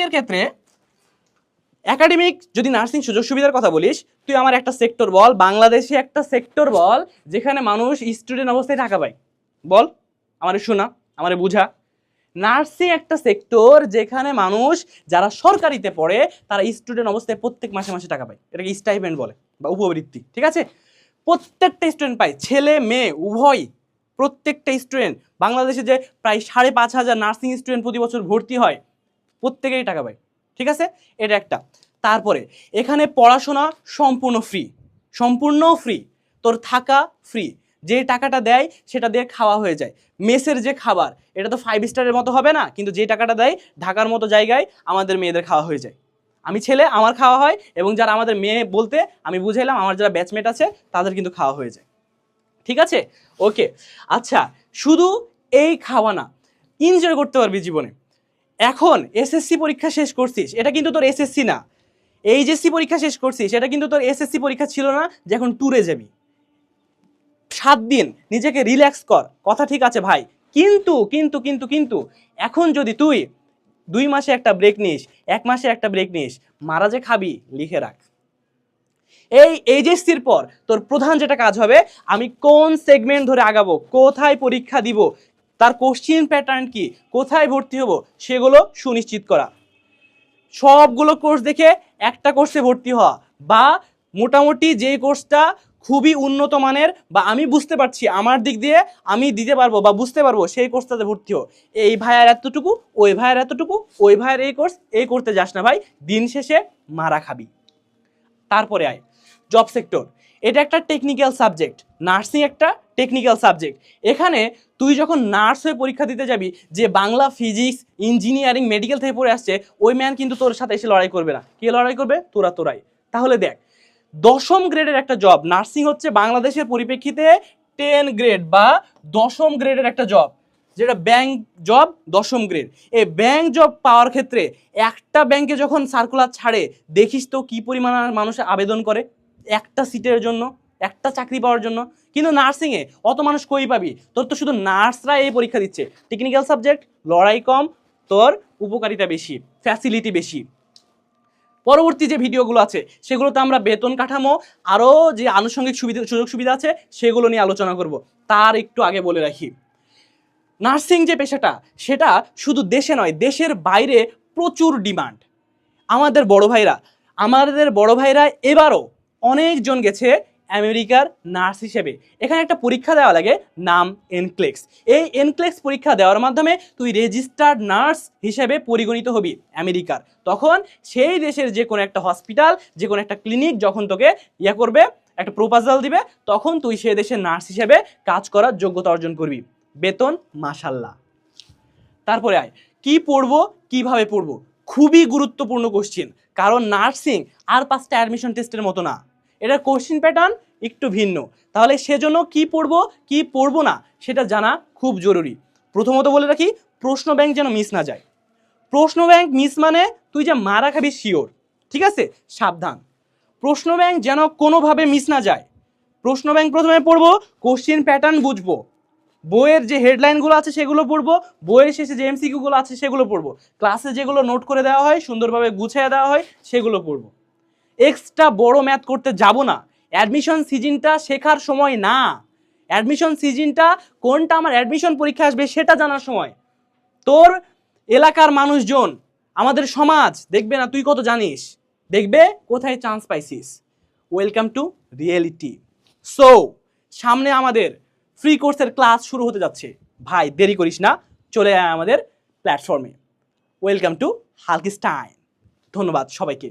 একাডেমিকের ক্ষেত্রে একাডেমিক যদি নার্সিং সুযোগ সুবিধার কথা বলিস, তুই আমার একটা সেক্টর বল, বাংলাদেশে একটা সেক্টর বল, যেখানে মানুষ স্টুডেন্ট অবস্থায় টাকা পায়। বল, আমারে শোনা, আমারে বুঝা। নার্সিং একটা সেক্টর যেখানে মানুষ যারা সরকারিতে পড়ে, তারা স্টুডেন্ট অবস্থায় প্রত্যেক মাসে মাসে টাকা পায়। এটাকে স্টাইপেন্ড বলে বা উপবৃত্তি, ঠিক আছে? প্রত্যেকটা স্টুডেন্ট পায়, ছেলে, মেয়ে উভয় প্রত্যেকটা স্টুডেন্ট বাংলাদেশে যে প্রায় সাড়ে পাঁচ হাজার নার্সিং স্টুডেন্ট প্রতি বছর ভর্তি হয় প্রত্যেকেই টাকা পায়। ঠিক আছে? এটা একটা। তারপরে, এখানে পড়াশোনা সম্পূর্ণ ফ্রি সম্পূর্ণ ফ্রি তোর থাকা ফ্রি যে টাকাটা দেয়, সেটা দিয়ে খাওয়া হয়ে যায়। মেসের যে খাবার, এটা তো ফাইভ স্টারের মতো হবে না, কিন্তু যে টাকাটা দেয়, ঢাকার মতো জায়গায় আমাদের মেয়েদের খাওয়া হয়ে যায়। আমি ছেলে, আমার খাওয়া হয়, এবং যারা আমাদের মেয়ে বলতে, আমি বুঝাইলাম, আমার যারা ব্যাচমেট আছে, তাদের কিন্তু খাওয়া হয়ে যায়। ঠিক আছে? ওকে আচ্ছা শুধু এই খাওয়া না এনজয় করতে পারবি জীবনে। এখন এসএসসি পরীক্ষা শেষ করছিস, এটা কিন্তু তোর এসএসসি না। এইচএসসি পরীক্ষা শেষ করছিস, এটা কিন্তু তোর এসএসসি পরীক্ষা ছিল না যে এখন ট্যুরে যাবি। সাত দিন, নিজেকে রিল্যাক্স কর, কথা ঠিক আছে ভাই। কিন্তু কিন্তু কিন্তু কিন্তু, এখন যদি তুই দুই মাসে একটা ব্রেক নিস, এক মাসে একটা ব্রেক নিস, মারা যে খাবি, লিখে রাখ। এই এইচএসসির পর তোর প্রধান যেটা কাজ হবে, আমি কোন সেগমেন্ট ধরে আগাবো, কোথায় পরীক্ষা দিব তার কোশ্চিন প্যাটার্ন কি? কোথায় ভর্তি হব? সেগুলো সুনিশ্চিত করা। সবগুলো কোর্স দেখে একটা কোর্সে ভর্তি হওয়া বা মোটামুটি যে কোর্সটা খুবই উন্নত মানের বা আমি বুঝতে পারছি আমার দিক দিয়ে আমি দিতে পারব বা বুঝতে পারব সেই কোর্সটাতে ভর্তি হো এই ভাইয়ের এতটুকু, ওই ভাইয়ের এতটুকু, ওই ভাইয়ের এই কোর্স এই করতে যাস না ভাই, দিন শেষে মারা খাবি। তারপরে আয়। জব সেক্টর এটা একটা টেকনিক্যাল সাবজেক্ট নার্সিং একটা টেকনিক্যাল সাবজেক্ট এখানে তুই যখন নার্স হয়ে পরীক্ষা দিতে যাবি, যে বাংলা ফিজিক্স ইঞ্জিনিয়ারিং মেডিকেল থেকে পড়ে আসছে, ওই ম্যান কিন্তু তোর সাথে এসে লড়াই করবে না। কে লড়াই করবে? তোরা তোরাই। তাহলে দেখ, দশম গ্রেডের একটা জব নার্সিং হচ্ছে বাংলাদেশের পরিপ্রেক্ষিতে টেন গ্রেড বা দশম গ্রেডের একটা জব যেটা ব্যাংক জব দশম গ্রেড এই ব্যাংক জব পাওয়ার ক্ষেত্রে একটা ব্যাংকে যখন সার্কুলার ছাড়ে, দেখিস তো কী পরিমাণ মানুষ আবেদন করে? একটা সিটের জন্য। একটা চাকরি পাওয়ার জন্য। কিন্তু নার্সিংয়ে অত মানুষ কই পাবি? তোর তো শুধু নার্সরা এই পরীক্ষা দিচ্ছে। টেকনিক্যাল সাবজেক্ট লড়াই কম, তোর উপকারিতা বেশি ফ্যাসিলিটি বেশি। পরবর্তী যে ভিডিওগুলো আছে, সেগুলোতে আমরা বেতন কাঠামো আরও যে আনুষঙ্গিক সুবিধা, সুযোগ সুবিধা আছে, সেগুলো নিয়ে আলোচনা করব। তার একটু আগে বলে রাখি। নার্সিং যে পেশাটা, সেটা শুধু দেশে নয়, দেশের বাইরে প্রচুর ডিমান্ড আমাদের বড় ভাইরা, আমাদের বড় ভাইরা এবারও অনেকজন গেছে আমেরিকার নার্স হিসেবে। এখানে একটা পরীক্ষা দেওয়া লাগে, নাম এনক্লেক্স। এই এনক্লেক্স পরীক্ষা দেওয়ার মাধ্যমে তুই রেজিস্টার্ড নার্স হিসেবে পরিগণিত হবি আমেরিকার। তখন সেই দেশের যে কোনো একটা হসপিটাল, যে কোনো একটা ক্লিনিক যখন তোকে ইয়ে করবে, একটা প্রোপোজাল দিবে, তখন তুই সে দেশের নার্স হিসেবে কাজ করার যোগ্যতা অর্জন করবি। বেতন মাসাল্লাহ তারপরে আয়, কি পড়ব, কীভাবে পড়ব? খুবই গুরুত্বপূর্ণ কোশ্চিন কারণ নার্সিং আর পাঁচটা অ্যাডমিশন টেস্টের মতো না। এটার কোশ্চিন প্যাটার্ন একটু ভিন্ন। তাহলে সেজন্য কি পড়ব কি পড়ব না, সেটা জানা খুব জরুরি। প্রথমত বলে রাখি, প্রশ্ন ব্যাংক যেন মিস না যায়। প্রশ্ন ব্যাংক মিস মানে তুই যে মারা খাবি শিওর ঠিক আছে? সাবধান। প্রশ্ন ব্যাংক যেন কোনোভাবে মিস না যায়। প্রশ্ন ব্যাংক প্রথমে পড়ব কোশ্চিন প্যাটার্ন বুঝব। বইয়ের যে হেডলাইনগুলো আছে সেগুলো পড়ব, বইয়ের শেষে যে এমসিকিউগুলো আছে সেগুলো পড়ব। ক্লাসে যেগুলো নোট করে দেওয়া হয়, সুন্দরভাবে গুছিয়ে দেওয়া হয়, সেগুলো পড়ব। এক্সট্রা বড় ম্যাথ করতে যাব না। অ্যাডমিশন সিজনটা শেখার সময় না। অ্যাডমিশন সিজনটা কোনটা আমার অ্যাডমিশন পরীক্ষা আসবে সেটা জানার সময়। তোর এলাকার মানুষজন, আমাদের সমাজ, দেখবে না তুই কত জানিস? দেখবে কোথায় চান্স পাইছিস। ওয়েলকাম টু রিয়েলিটি সো সামনে আমাদের ফ্রি কোর্সের ক্লাস শুরু হতে যাচ্ছে। ভাই, দেরি করিস না, চলে আয় আমাদের প্ল্যাটফর্মে ওয়েলকাম টু হালকিস্টাইন ধন্যবাদ সবাইকে।